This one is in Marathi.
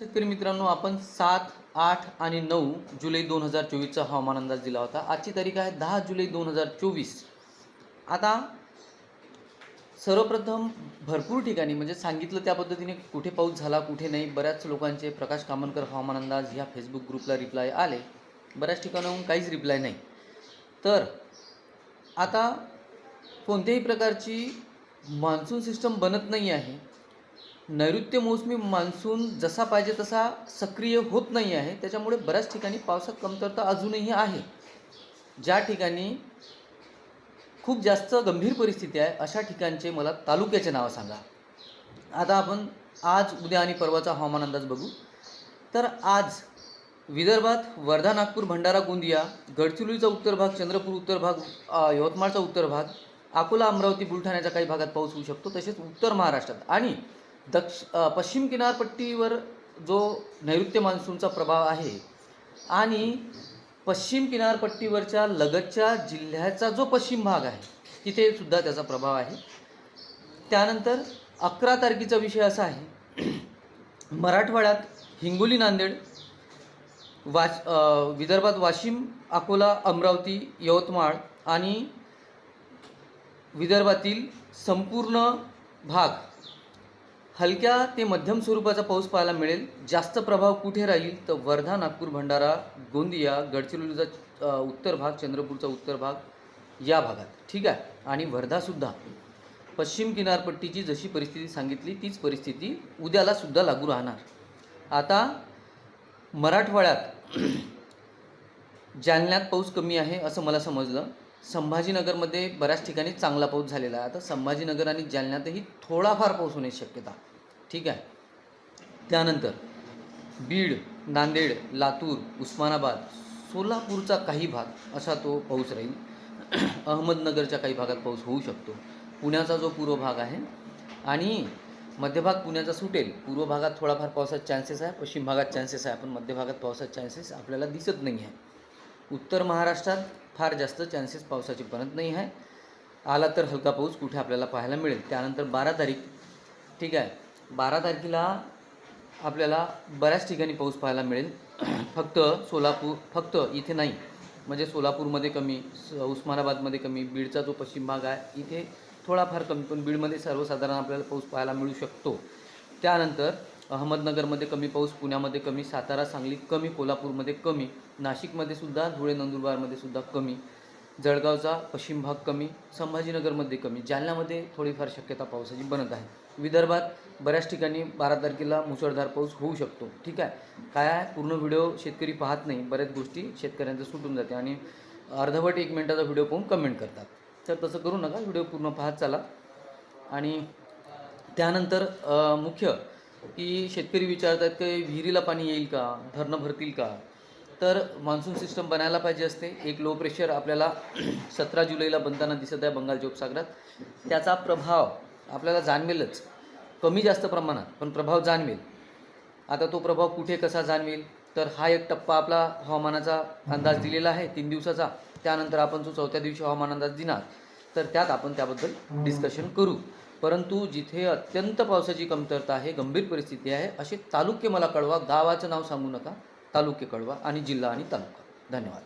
शेतकरी मित्रांनो आपण सात आठ आणि नऊ जुलै दोन हजार चोवीसचा हवामान अंदाज दिला होता. आजची तारीख आहे दहा जुलै दोन हजार चोवीस. आता सर्वप्रथम भरपूर ठिकाणी म्हणजे सांगितलं त्या पद्धतीने कुठे पाऊस झाला कुठे नाही बऱ्याच लोकांचे प्रकाश कामनकर हवामान अंदाज ह्या फेसबुक ग्रुपला रिप्लाय आले. बऱ्याच ठिकाणाहून काहीच रिप्लाय नाही. तर आता कोणत्याही प्रकारची मान्सून सिस्टम बनत नाही आहे. नैऋत्य मोसमी मान्सून जसा पाहिजे तसा सक्रिय होत नाही आहे. त्याच्यामुळे बऱ्याच ठिकाणी पावसात कमतरता अजूनही आहे. ज्या ठिकाणी खूप जास्त गंभीर परिस्थिती आहे अशा ठिकाणचे मला तालुक्याचे नावं सांगा. आता आपण आज उद्या आणि परवाचा हवामान अंदाज बघू. तर आज विदर्भात वर्धा नागपूर भंडारा गोंदिया गडचिरोलीचा उत्तर भाग चंद्रपूर उत्तर भाग यवतमाळचा उत्तर भाग अकोला अमरावती बुलढाण्याच्या काही भागात पाऊस होऊ शकतो. तसेच उत्तर महाराष्ट्रात आणि दक्ष पश्चिम किनारपट्टीवर जो नैऋत्य मान्सूनचा प्रभाव आहे आणि पश्चिम किनारपट्टीवरच्या लगतच्या जिल्ह्याचा जो पश्चिम भाग आहे तिथे सुद्धा त्याचा प्रभाव आहे. त्यानंतर अकरा तारखेचा विषय असा आहे. मराठवाड्यात हिंगोली नांदेड वाश विदर्भात वाशिम अकोला अमरावती यवतमाळ आणि विदर्भातील संपूर्ण भाग हलक्या ते मध्यम स्वरूपाचा पाऊस पाहायला मिळेल. जास्त प्रभाव कुठे राहील? तर वर्धा नागपूर भंडारा गोंदिया गडचिरोलीचा उत्तर भाग चंद्रपूरचा उत्तर भाग या भागात. ठीक आहे? आणि वर्धासुद्धा पश्चिम किनारपट्टीची जशी परिस्थिती सांगितली तीच परिस्थिती उद्यालासुद्धा लागू राहणार. आता मराठवाड्यात जालन्यात पाऊस कमी आहे असं मला समजलं. संभाजीनगरमध्ये बऱ्याच ठिकाणी चांगला पाऊस झालेला आहे. आता संभाजीनगर आणि जालन्यातही थोडाफार पाऊस होण्याची शक्यता ठीक आहे. त्यानंतर बीड नांदेड लातूर उस्मानाबाद सोलापूरचा काही भाग असा तो पाऊस राहील. अहमदनगरच्या काही भागात पाऊस होऊ शकतो. पुण्याचा जो पूर्व भाग आहे आणि मध्यभाग पुण्याचा सुटेल. पूर्व भागात थोडाफार पावसाचा चान्सेस आहे पश्चिम भागात चान्सेस आहे पण मध्य भागात चान्सेस आपल्याला दिसत नाही आहे उत्तर महाराष्ट्रात फार जास्त चान्सेस पावसाची बनत नाही आहे. आला तर हलका पाऊस कुठे आपल्याला पाहायला मिळेल. त्यानंतर बारा तारीख ठीक आहे. बारा तारखेला आपल्याला बऱ्याच ठिकाणी पाऊस पाहायला मिळेल. फक्त सोलापूर फक्त इथे नाही म्हणजे सोलापूरमध्ये कमी स- उस्मानाबादमध्ये कमी बीडचा जो पश्चिम भाग आहे इथे थोडाफार कमी पण बीडमध्ये सर्वसाधारण आपल्याला पाऊस पाहायला मिळू शकतो. त्यानंतर अहमदनगरमध्ये कमी पाऊस पुण्यामध्ये कमी सातारा सांगली कमी कोल्हापूरमध्ये कमी नाशिकमध्ये सुद्धा धुळे नंदुरबारमध्ये सुद्धा कमी जळगावचा पश्चिम भाग कमी संभाजीनगरमध्ये कमी जालन्यामध्ये थोडीफार शक्यता पावसाची बनत आहे. विदर्भात बऱ्याच ठिकाणी बारा तारखेला मुसळधार पाऊस होऊ शकतो. ठीक आहे? काय आहे? पूर्ण व्हिडिओ शेतकरी पाहत नाही. बऱ्याच गोष्टी शेतकऱ्यांचं सुटून जाते आणि अर्धवट एक मिनटाचा व्हिडिओ पाहून कमेंट करतात. तर तसं करू नका. व्हिडिओ पूर्ण पाहत चाला. आणि त्यानंतर मुख्य की शेतकरी विचारत आहेत की विहिरीला पाणी येईल का? धरणं भरतील का? तर मान्सून सिस्टम बनायला पाहिजे असते. एक लो प्रेशर आपल्याला सतरा जुलैला बनताना दिसत आहे बंगालच्या उपसागरात त्याचा प्रभाव आपल्याला जाणवेलच. कमी जास्त प्रमाणात पण प्रभाव जाणवेल. आता तो प्रभाव कुठे कसा जाणवेल? तर हा एक टप्पा आपला हवामानाचा अंदाज दिलेला आहे. तीन दिवसाचा. त्यानंतर आपण जो चौथ्या दिवशी हवामान अंदाज देणार तर त्यात आपण त्याबद्दल डिस्कशन करू. परंतु जिथे अत्यंत पावसाची कमतरता आहे गंभीर परिस्थिती आहे असे तालुके मला कळवा. गावाचं नाव सांगू नका. तालुके कळवा आणि जिल्हा आणि तालुका. धन्यवाद.